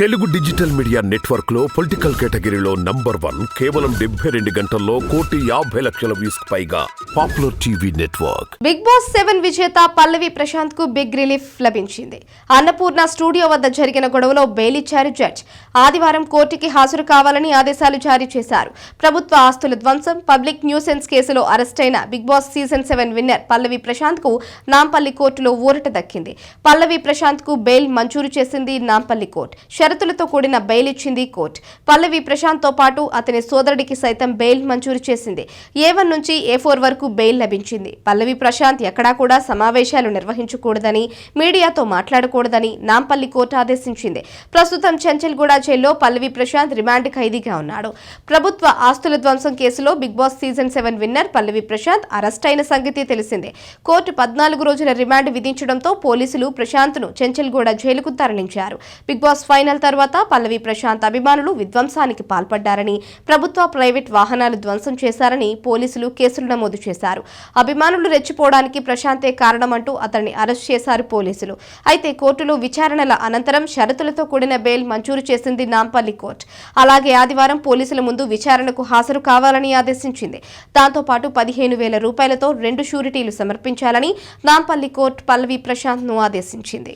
Telugu digital media నెట్వర్క్లో political కేటగిరీలో number one కేవలం డెబ్బై రెండు గంటల్లో కోటి యాభై లక్షల వ్యూస్ పైగా popular TV network. Bigg Boss seven విజేత పల్లవి ప్రశాంత్కు బిగ్ రిలీఫ్ లభించింది. అన్నపూర్ణ స్టూడియో వద్ద జరిగిన గొడవలో బెయిలిచ్చారు జడ్జ్. ఆదివారం కోర్టుకి హాజరు కావాలని ఆదేశాలు జారీ చేశారు. ప్రభుత్వ ఆస్తుల ధ్వంసం పబ్లిక్ న్యూసెన్స్ కేసులో అరెస్టైన Bigg Boss season seven winner Pallavi ప్రశాంత్కు Nampally కోర్టులో ఊరట దక్కింది. పల్లవి ప్రశాంత్కు బెయిల్ మంజూరు చేసింది నాంపల్లి కోర్టు. షరతులతో కూడిన బెయిల్ ఇచ్చింది కోర్టు. పల్లవి ప్రశాంత్తో పాటు అతని సోదరుడికి సైతం బెయిల్ మంజూరు చేసింది. ఏ వన్ నుంచి ఏ ఫోర్ వరకు బెయిల్ లభించింది. పల్లవి ప్రశాంత్ ఎక్కడా కూడా సమావేశాలు నిర్వహించకూడదని మీడియాతో మాట్లాడకూడదని నాంపల్లి కోర్టు ఆదేశించింది. ప్రస్తుతం చెంచల్గూడ జైల్లో పల్లవి ప్రశాంత్ రిమాండ్ ఖైదీగా ఉన్నాడు. ప్రభుత్వ ఆస్తుల ధ్వంసం కేసులో Bigg Boss season seven winner Pallavi Prashanth arrest అయిన సంగతి తెలిసిందే. కోర్టు పద్నాలుగు రోజుల రిమాండ్ విధించడంతో పోలీసులు ప్రశాంత్ను చెంచల్గూడ జైలుకు తరలించారు. బిగ్ బాస్ ఫైనల్ తర్వాత పల్లవి ప్రశాంత్ అభిమానులు విధ్వంసానికి పాల్పడ్డారని ప్రభుత్వ ప్రైవేట్ వాహనాలు ధ్వంసం చేశారని పోలీసులు కేసులు నమోదు చేశారు. అభిమానులు రెచ్చిపోవడానికి ప్రశాంతే కారణమంటూ అతన్ని అరెస్ట్ చేశారు పోలీసులు. అయితే కోర్టులో విచారణల అనంతరం షరతులతో కూడిన బెయిల్ మంజూరు చేసింది నాంపల్లి కోర్టు. అలాగే ఆదివారం పోలీసుల ముందు విచారణకు హాజరు కావాలని ఆదేశించింది. దాంతోపాటు పదిహేను వేల రూపాయలతో రెండు షూరిటీలు సమర్పించాలని నాంపల్లి కోర్టు పల్లవి ప్రశాంత్ను ఆదేశించింది.